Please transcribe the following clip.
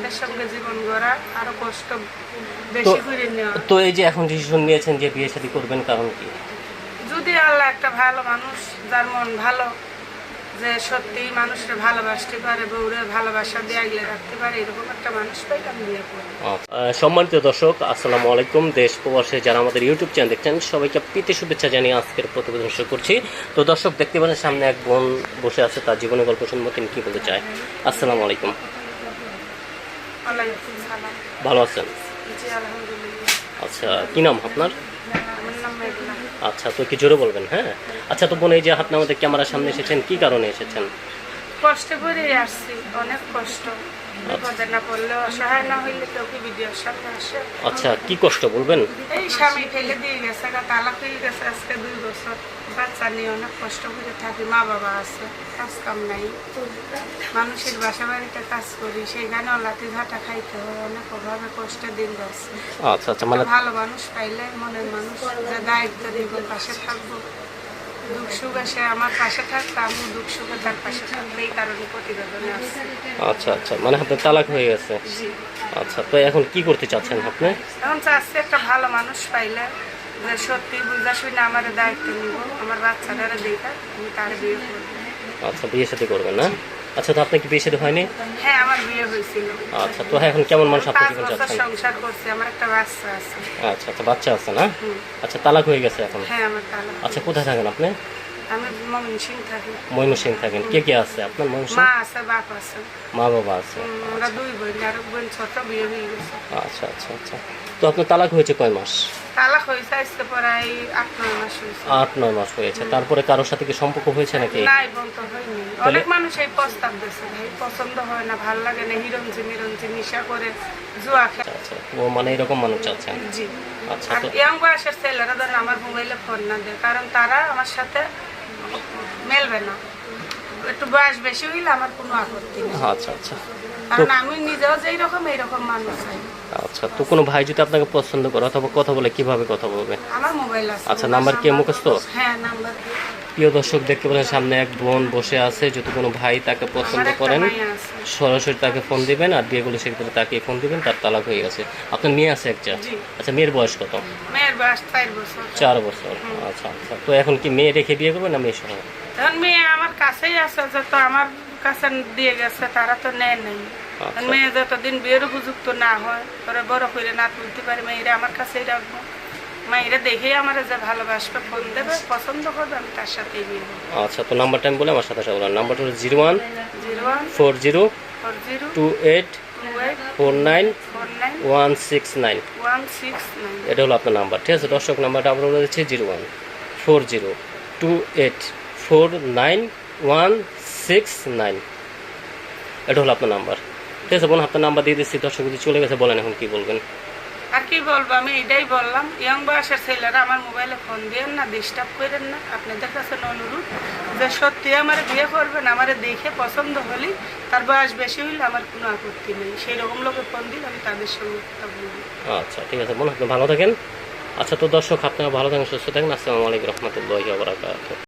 তাদের সঙ্গে জীবন গড়া আরও কষ্ট বেশি করে নেওয়া। তো এই যে এখন ডিসিশন নিয়েছেন যে বিয়ে শাদী করবেন কারণ কি? যদি আল্লাহ একটা ভালো মানুষ যার মন ভালো যে সত্যি মানুষের ভালোবাসতে পারে বউরে ভালোবাসা দিয়ে আগলে রাখতে পারে এরকম একটা মানুষ পাইলে আমি বিয়ে করব। সম্মানিত দর্শক আসসালামু আলাইকুম। দেশ প্রবাসে যারা আমাদের ইউটিউব চ্যানেল দেখছেন সবাইকে প্রীতি শুভেচ্ছা জানিয়ে আজকের প্রতিবেদন শুরু করছি। তো দর্শক দেখতে পারেন সামনে এক বোন বসে আছে তার জীবনের গল্প শুনব তিনি কি বলতে চায়? আসসালামু আলাইকুম। ওয়ালাইকুম সালাম ভালো আছেন? আচ্ছা কি নাম আপনার? আচ্ছা তো কি জোরে বলবেন হ্যাঁ? আচ্ছা তো বোন এই যে আপনি আমাদের ক্যামেরার সামনে এসেছেন কি কারণে এসেছেন? কষ্ট করে আসছি অনেক কষ্ট। আসে? আচ্ছা কি কষ্ট বলবেন? এই স্বামী ফেলে দিয়ে গেছে তালাক হয়ে গেছে আজকে দুই বছর। বাচ্চা নিয়ে অনেক কষ্ট করে থাকি মা বাবা আছে কাজ কাম নাই। মানুষের বাসা বাড়িতে কাজ করি সেইখানে লাঠি ঝাঁটা খাইতে হয় অনেক অভাবে কষ্টে দিন যাচ্ছে। আচ্ছা আচ্ছা মানে ভালো মানুষ পাইলে মনের মানুষ যে দায়িত্ব দিব পাশে থাকব। দুঃখ সুখে সে আমার পাশে থাকতো আমি দুঃখ সুখে তার পাশে থাকব এই কারণে প্রতিবেদনে আসছি। আচ্ছা আচ্ছা মানে আপনার তালাক হয়ে গেছে। আচ্ছা তো এখন কি করতে চাচ্ছেন আপনি? এখন চাচ্ছি একটা ভালো মানুষ পাইলে সত্যি বুঝা শুনে আমার দায়িত্ব নিব। আমার বাচ্চাটারে দেখা আমি তার বিয়ে করব। আচ্ছা বিয়ে সাথে করবেন না? আচ্ছা তো আপনার কি বিয়ে সাথে হয়নি? হ্যাঁ আমার বিয়ে হয়েছিল। আচ্ছা তো এখন কেমন মানুষ আপনি পাঁচ জীবন চাচ্ছেন সংসার করছি আমার একটা বাচ্চা আছে। আচ্ছা আচ্ছা বাচ্চা আছে না? আচ্ছা তালাক হয়ে গেছে এখন? হ্যাঁ আমার তালা আচ্ছা কোথায় থাকেন আপনি? আমি মমিন সিং থাকি। ময়মনসিং থাকেন। কে কে আছে আপনার ময়মনসিং মা আছে বাপ আছে। মা বাবা আছে। আমরা দুই বোন আর বোন ছোট বিয়ে হয়ে গেছে। আচ্ছা আচ্ছা আচ্ছা। তো আপনার তালাক হয়েছে কয় মাস? তালাক হয়েছে আজকে প্রায় আট নয় মাস হয়েছে। আট নয় মাস হয়েছে। তারপরে কারোর সাথে কি সম্পর্ক হয়েছে নাকি? নাই বলতে হয়নি। অনেক মানুষ এই প্রস্তাব দিয়েছে পছন্দ হয় না ভালো লাগে না হিরঞ্জি মিরঞ্জি নিশা করে জুয়া খেলে। আচ্ছা ও মানে এরকম মানুষ চাচ্ছেন জি। আচ্ছা আর তো ইয়াং বয়সের ছেলেরা ধরেন আমার মোবাইলে ফোন না দেয় কারণ তারা আমার সাথে মেলবে না। একটু বয়স বেশি হইলে আমার কোনো আপত্তি নেই। আচ্ছা আচ্ছা। কারণ আমি নিজেও যেই রকম এইরকম মানুষ চাই। আচ্ছা তো কোনো ভাই যদি আপনাকে পছন্দ করে অথবা কথা বলে কীভাবে কথা বলবে? আমার মোবাইল আছে। আচ্ছা, নাম্বার কি মুখস্থ? হ্যাঁ নাম্বার? প্রিয় দর্শক দেখতে পাচ্ছেন সামনে এক বোন বসে আছে। যদি কোনো ভাই তাকে পছন্দ করেন সরাসরি তাকে ফোন দিবেন আর বিয়ে করলে সেক্ষেত্রে তাকে ফোন দিবেন তার তালাক হয়ে গেছে। আপনার মেয়ে আছে একটা আচ্ছা মেয়ের বয়স কত? মেয়ের বয়স চার বছর। চার বছর। আচ্ছা আচ্ছা। তো এখন কি মেয়ে রেখে বিয়ে করবে না মেয়ে সহ? এখন মেয়ে আমার কাছেই আছে যত আমার কাছে দিয়ে গেছে তারা তো নেয় নেই। আচ্ছা। মেয়ে যতদিন বিয়ের উপযুক্ত না হয় পরে বড় করে না তুলতে পারে মেয়েরা আমার কাছেই রাখব মেয়েরা দেখেই আমার যে ভালোবাসবে ফোন দেবে পছন্দ করবে আমি তার সাথেই বিয়ে আচ্ছা তো নাম্বারটা আমি বলে আমার সাথে সাথে বললাম নাম্বারটা হলো zero one zero one four zero four zero two eight four nine one six nine. One six nine. এটা হলো আপনার নাম্বার ঠিক আছে? দর্শক নাম্বারটা আপনার রয়েছে zero one four zero two eight four nine one six nine এটা হলো আপনার নাম্বার। ঠিক আছে বোন আপনার নাম্বার দিয়ে দিচ্ছি দর্শক যদি চলে গেছে বলেন এখন কি বলবেন। আর কি বলব আমি এটাই বললাম ইয়ং বয়সের ছেলেরা আমার মোবাইলে ফোন দিয়েন না ডিস্টার্ব করেন না। আপনাদের কাছে অনুরোধ যে সত্যি আমার বিয়ে করবেন আমার দেখে পছন্দ হলেই তার বয়স বেশি হইলে আমার কোনো আপত্তি নেই। সেই রকম লোকে ফোন দিলে আমি তাদের সঙ্গে কথা বলব। আচ্ছা ঠিক আছে বোন আপনি ভালো থাকেন। আচ্ছা তো দর্শক আপনারা ভালো থাকেন সুস্থ থাকেন। আসসালামু আলাইকুম রহমতুল্লাহি ওয়া বারাকাতুহু।